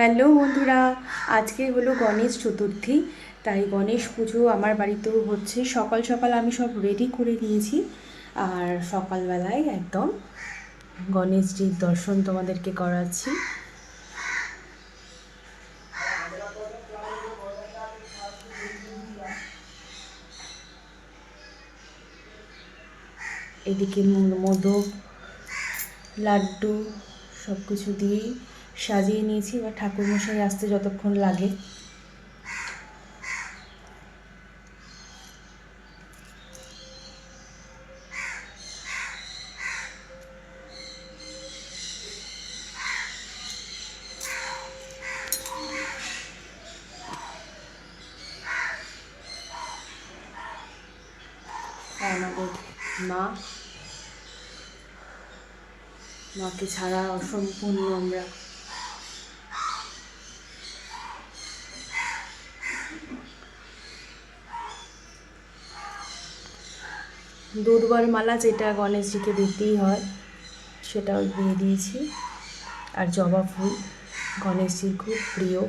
Hello বন্ধুরা, আজকে হলো গণেশ চতুর্থী, তাই গণেশ পুজো আমার বাড়িতেও হচ্ছে। সকাল সকাল আমি সব রেডি করে নিয়েছি, আর সকালবেলায় একদম গণেশজির দর্শন তোমাদেরকে করাচ্ছি। এদিকে মোদক লাড্ডু সব কিছু দিয়েই সাজিয়ে নিয়েছি এবার ঠাকুরমশাই আসতে যতক্ষণ লাগে। আমাদের মা? মাকে ছাড়া অসম্পূর্ণ আমরা। দুর্বার মালা যেটা গণেশজিকে দিতেই হয়, সেটাও দিয়ে দিয়েছি। আর জবা ফুল গণেশজির খুব প্রিয়।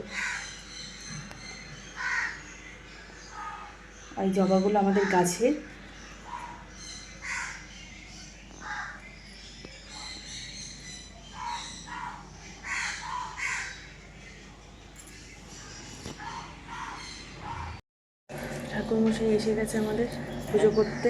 এই জবাগুলো আমাদের গাছের। ঠাকুরমশাই এসে গেছে আমাদের পুজো করতে।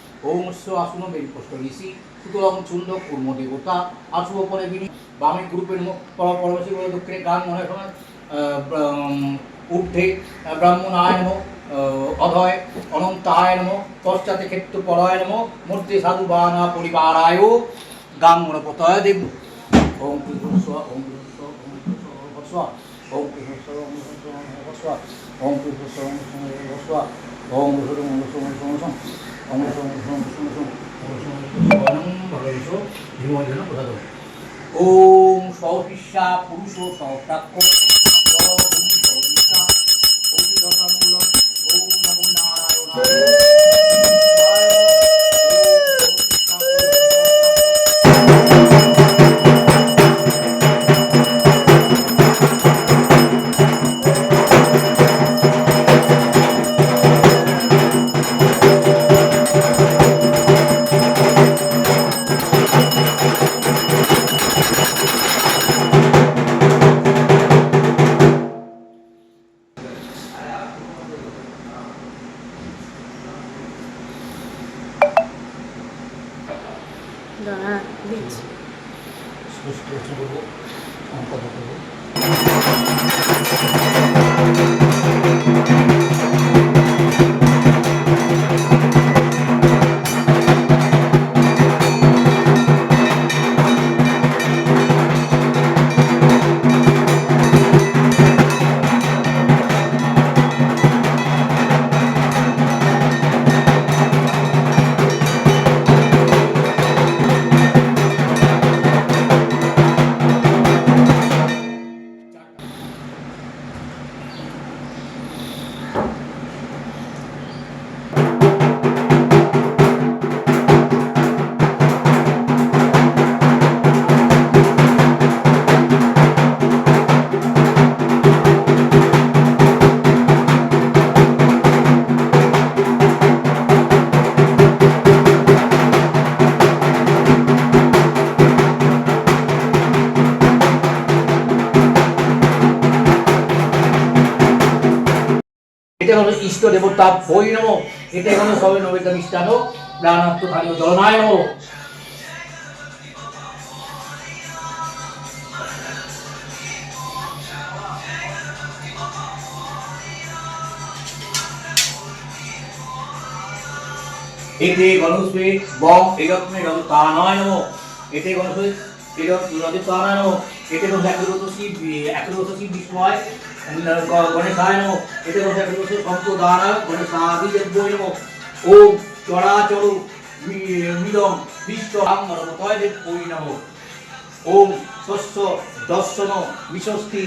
ওম স্ব আসন বেরিপষ্ট ঋষি সুতরাং চূর্ণ কুর্ম দেবতা আসুব পরে বিনি বামে গ্রুপের পর বলে দক্ষিণে গান মনে হয় ঊর্ধ্বে ব্রাহ্মণায় নম অধয় অনন্তায় নম পশ্চাতে ক্ষেত্র পরয় নম মধ্যে সাধুবানা পরিবারায় গাং মনপতয় দেব ওম কৃষ্ণ ওম কৃষ্ণ ওম কৃষ্ণ ওম কৃষ্ণ ওম কৃষ্ণ ওম কৃষ্ণ ওম কৃষ্ণ ওম কৃষ্ণ ওম কৃষ্ণ ওম কৃষ্ণ ওম কৃষ্ণ ওম ওম সহিষ্যা পুরুষ সহসাক্ষ হলো ইষ্ট দেবতা বই নম এটা হলো সবে নবেতা মিষ্টান জলনায় এতে গণস্পে বং রজতানয় নম। এতে গণস্পে রজতানয় নম এতে গণস একরতসী একরতসী বিস্ময় গণেশায় নম এতে গণস একরতসী সম্পদান গণেশাদি যজ্ঞয় নম ওম চরাচর মিলম বিশ্ব রামতয় ওই ওম শস্য দর্শন বিশ্বস্তি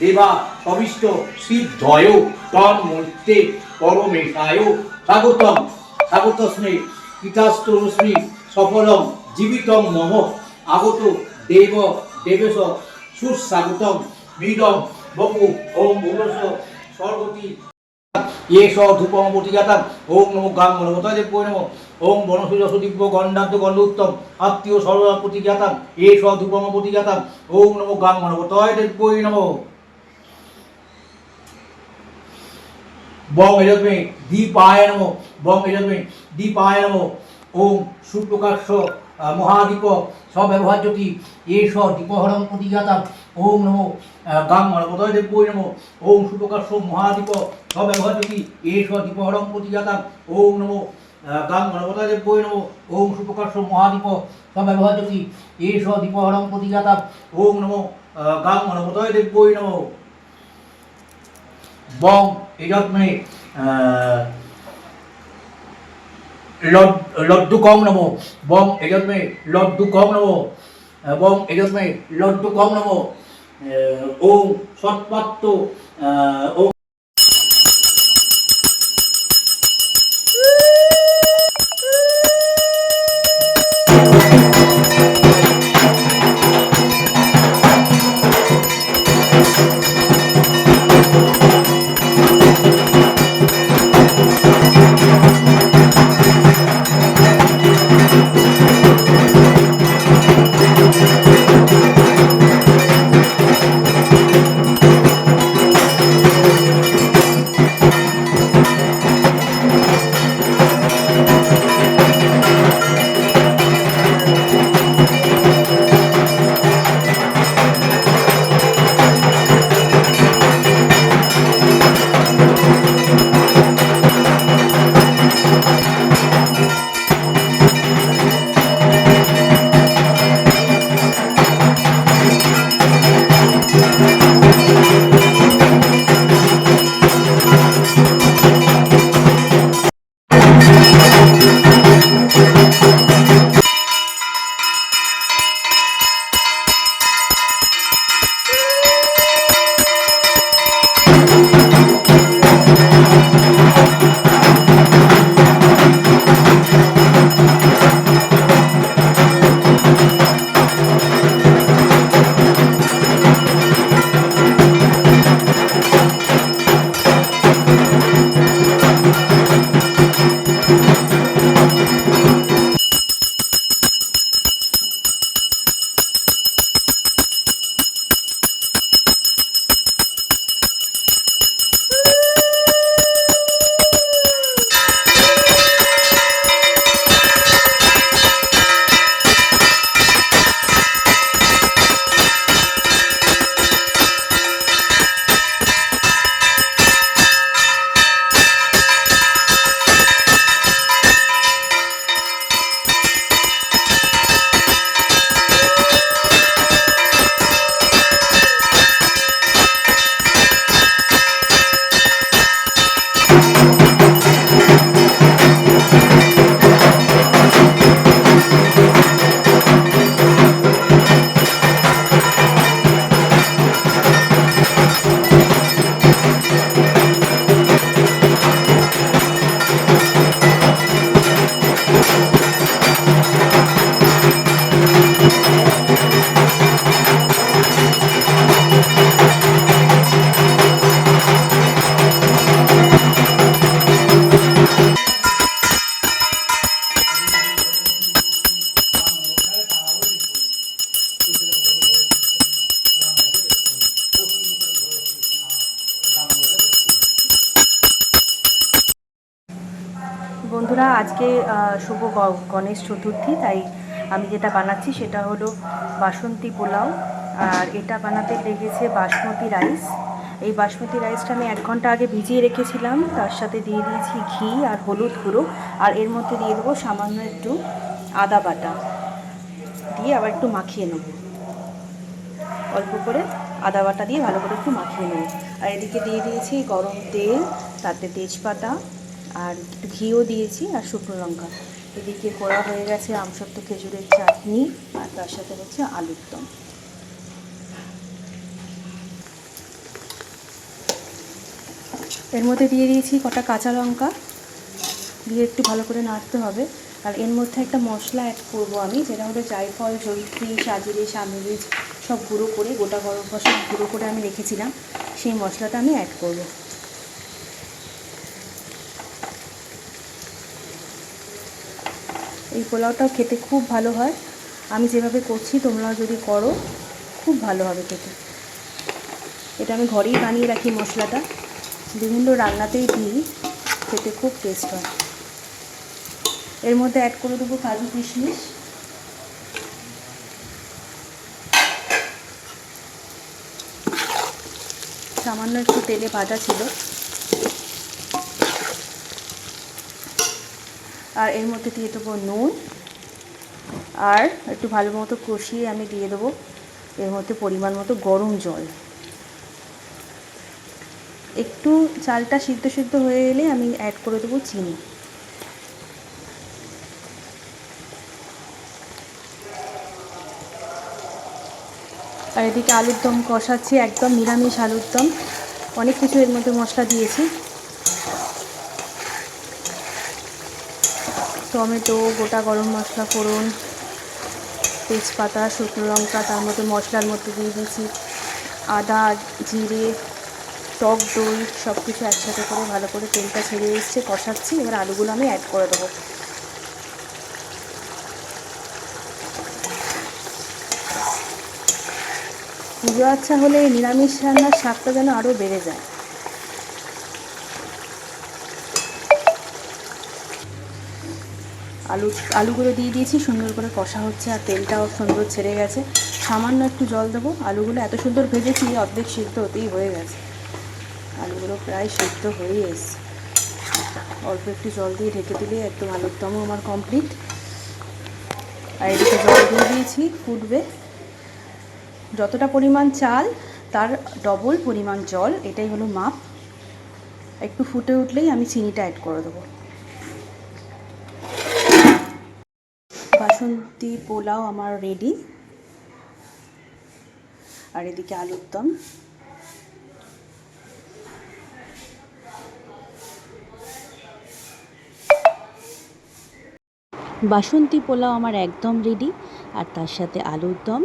দেবা অবিষ্ট সিদ্ধয় তন মৈত্রে পরমেশায়। স্বাগতম স্বাগতস্মে পিতাস্তরস্মি, সফলম, জীবিতম মম। আগত দেব দেবেশ সুস্বাগতম মৃদম বপু ওম ভুবস সর্বতী এষ ধূপমবতী জাতাম ওম নমো গাং মনমতায় পৈ নম। ওম বনসূর্য দিব্য গণ্ডান্ত গণ্ড উত্তম আত্মীয় সর্বপতি জাতাম এষ ধূপমবতী জাতাম ওম নমো গাং মনমতায় পৈ নম। বং এজন্মে দীপায় নম বং এজন্মে দীপায় ওম সুপ্রকাশ আহ, মহাদীপ সব্যবহার্যতি এষ দীপহরম প্রতিজাতাম ওম নমো আহ, গাং দেব দেব্যই নম। ওম সুপ্রকাশ মহাদীপ। সব্যবহার্যতি এষ দীপহরম প্রতিজাতাম ওম নমো আহ, গাং দেব দেব্যই নম। ওম সুপ্রকাশ মহাদীপ। সব্যবহার্যতি এষ দীপহরম প্রতিজাতাম ওম নমো আহ, গাং দেব দেব্যই নম। বং এজন্মে লড্ডু কম নম। বং এজন্মে লড্ডু কম নম বং এজন্মে লড্ডু কম নম ওম সৎপাত্র ওম বন্ধুরা, আজকে শুভ গণেশ চতুর্থী, তাই আমি যেটা বানাচ্ছি সেটা হলো বাসন্তী পোলাও, আর এটা বানাতে লেগেছে বাসমতি রাইস। এই বাসমতি রাইসটা আমি এক ঘণ্টা আগে ভিজিয়ে রেখেছিলাম, তার সাথে দিয়ে দিয়েছি ঘি আর হলুদ গুঁড়ো, আর এর মধ্যে দিয়ে দেবো সামান্য একটু আদা বাটা। দিয়ে আবার একটু মাখিয়ে নেব। অল্প করে আদা বাটা দিয়ে ভালো করে একটু মাখিয়ে নেব। আর এদিকে দিয়ে দিয়েছি গরম তেল, তাতে তেজপাতা আর একটু ঘিও দিয়েছি আর শুকনো লঙ্কা। এদিকে করা হয়ে গেছে আমসত্ব, খেজুরের চাটনি আর তার সাথে হচ্ছে আলুর দম। এর মধ্যে দিয়ে দিয়েছি কটা কাঁচা লঙ্কা। দিয়ে একটু ভালো করে নাড়তে হবে। আর এর মধ্যে একটা মশলা অ্যাড করব আমি, যেটা হলো জায়ফল জৈত্রী সাজিরে সামরিচ সব গুঁড়ো করে, গোটা গরম মশলা গুঁড়ো করে আমি রেখেছিলাম। সেই মশলাটা আমি অ্যাড করব। এই পোলাওটাও খেতে খুব ভালো হয়। আমি যেভাবে করছি, তোমরাও যদি করো, খুব ভালো হবে খেতে। এটা আমি ঘরেই বানিয়ে রাখি মশলাটা। বিভিন্ন রান্নাতেই দিই, খেতে খুব টেস্ট হয়। এর মধ্যে অ্যাড করে দেবো কাজু কিশমিশ। সামান্য একটু তেলে ভাজা ছিল। আর এর মধ্যে দিয়ে দেবো নুন। আর একটু ভালো মতো কষিয়ে আমি দিয়ে দেবো এর মধ্যে পরিমাণ মতো গরম জল। একটু চালটা সিদ্ধ সিদ্ধ হয়ে এলে আমি অ্যাড করে দেবো চিনি। আর এদিকে আলুর দম কষাচ্ছি, একদম নিরামিষ আলুর দম অনেক কিছু এর মধ্যে মশলা দিয়েছি। টমেটো, গোটা গরম মশলা ফোড়ন, তেজপাতা, শুকনো লঙ্কা, তার মধ্যে মশলার মধ্যে দিয়ে দিয়েছি আদা, জিরে, টক দই সব কিছু একসাথে করে ভালো করে তেলটা ছেড়ে এসছে, কষাচ্ছি, এবার আলুগুলো আমি অ্যাড করে দেবো। পুজো আচ্ছা হলে নিরামিষ রান্নার স্বাদটা যেন আরও বেড়ে যায়। আলু, আলুগুলো দিয়ে দিয়েছি, সুন্দর করে কষা হচ্ছে আর তেলটাও সুন্দর ছেড়ে গেছে। সামান্য একটু জল দেবো। আলুগুলো এত সুন্দর ভেজেছি, অর্ধেক সিদ্ধ হতেই হয়ে গেছে। আলুগুলো প্রায় সিদ্ধ হয়েই এসছে। অল্প একটু জল দিয়ে ঢেকে দিলে একদম আলুর দমও আমার কমপ্লিট আর এদিকে জল দিয়ে দিয়েছি, ফুটবে। যতটা পরিমাণ চাল, তার ডবল পরিমাণ জল, এটাই হলো মাপ। একটু ফুটে উঠলেই আমি চিনিটা অ্যাড করে দেবো। বাসন্তী পোলাও আমার রেডি আর এদিকে আলুর দম। বাসন্তী পোলাও আমার একদম রেডি আর তার সাথে আলুর দম,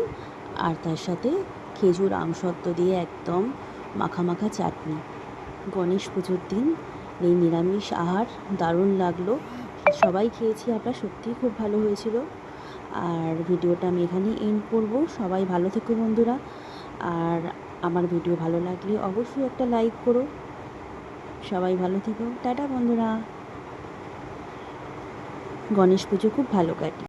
আর তার সাথে খেজুর আমসত্ত্ব দিয়ে একদম মাখা মাখা চাটনি। গণেশ পুজোর দিন, এই নিরামিষ আহার দারুণ লাগল। সবাই খেয়েছি আমরা সত্যিই খুব ভালো হয়েছিল। আর ভিডিওটা আমি এখানেই এন্ড করব। সবাই ভালো থেকো বন্ধুরা। আর আমার ভিডিও ভালো লাগলে অবশ্যই একটা লাইক করো। সবাই ভালো থেকো। টাটা বন্ধুরা। গণেশ পুজো খুব ভালো কাটে।